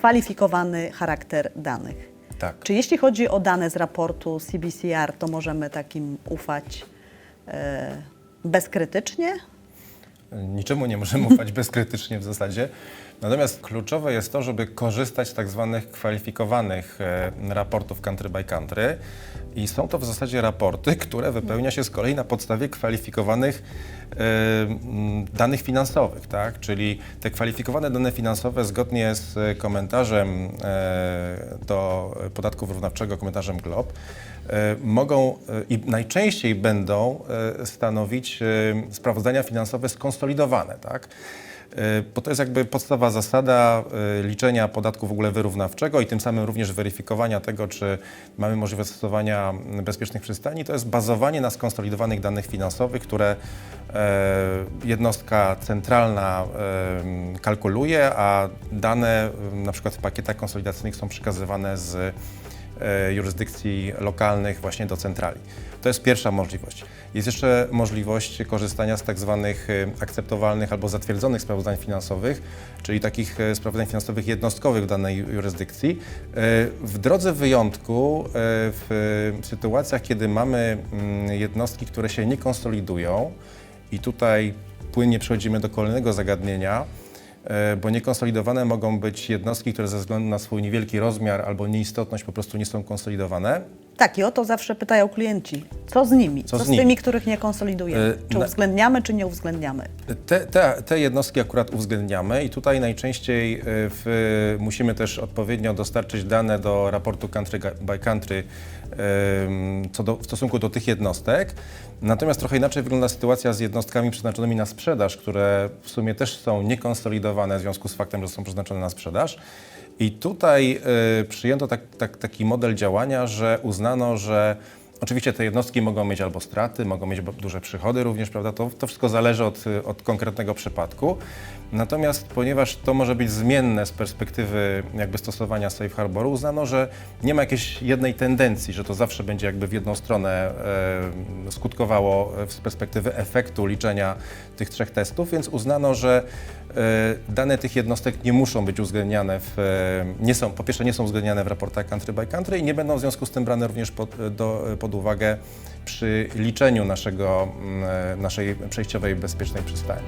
kwalifikowany charakter danych. Tak. Czy jeśli chodzi o dane z raportu CBCR, to możemy takim ufać e, bezkrytycznie? Niczemu nie możemy ufać bezkrytycznie w zasadzie. Natomiast kluczowe jest to, żeby korzystać z tak zwanych kwalifikowanych e, raportów country by country. I są to w zasadzie raporty, które wypełnia się z kolei na podstawie kwalifikowanych e, danych finansowych, tak? Czyli te kwalifikowane dane finansowe zgodnie z komentarzem e, do podatku wyrównawczego, komentarzem GLOB, e, mogą e, i najczęściej będą e, stanowić sprawozdania finansowe skonsolidowane, tak? E, Bo to jest jakby podstawa zasada e, liczenia podatku w ogóle wyrównawczego i tym samym również weryfikowania tego, czy mamy możliwość stosowania bezpiecznych przystani. To jest bazowanie na skonsolidowanych danych finansowych, które e, jednostka centralna kalkuluje, a dane na przykład w pakietach konsolidacyjnych są przekazywane z jurysdykcji lokalnych właśnie do centrali. To jest pierwsza możliwość. Jest jeszcze możliwość korzystania z tak zwanych e, akceptowalnych albo zatwierdzonych sprawozdań finansowych, czyli takich e, sprawozdań finansowych jednostkowych w danej jurysdykcji. E, W drodze wyjątku, e, w sytuacjach, kiedy mamy mm, jednostki, które się nie konsolidują i tutaj płynnie przechodzimy do kolejnego zagadnienia, e, bo niekonsolidowane mogą być jednostki, które ze względu na swój niewielki rozmiar albo nieistotność po prostu nie są konsolidowane. Tak, i o to zawsze pytają klienci. Co z nimi? Co Co, z z, nimi? tymi, których nie konsolidujemy? E, czy na- uwzględniamy, czy nie uwzględniamy? Te, te, te jednostki akurat uwzględniamy i tutaj najczęściej y, w, musimy też odpowiednio dostarczyć dane do raportu country by country co do, w stosunku do tych jednostek. Natomiast trochę inaczej wygląda sytuacja z jednostkami przeznaczonymi na sprzedaż, które w sumie też są niekonsolidowane w związku z faktem, że są przeznaczone na sprzedaż. I tutaj y, przyjęto tak, tak, taki model działania, że uznano, że Oczywiście te jednostki mogą mieć albo straty, mogą mieć duże przychody również, prawda? To, to wszystko zależy od, y, od konkretnego przypadku. Natomiast ponieważ to może być zmienne z perspektywy jakby stosowania safe harboru, uznano, że nie ma jakiejś jednej tendencji, że to zawsze będzie jakby w jedną stronę e, skutkowało e, z perspektywy efektu liczenia tych trzech testów, więc uznano, że e, dane tych jednostek nie muszą być uwzględniane w, e, nie są, po pierwsze nie są uwzględniane w raportach country by country i nie będą w związku z tym brane również pod, do, pod uwagę przy liczeniu naszego, mm, naszej przejściowej bezpiecznej przystani.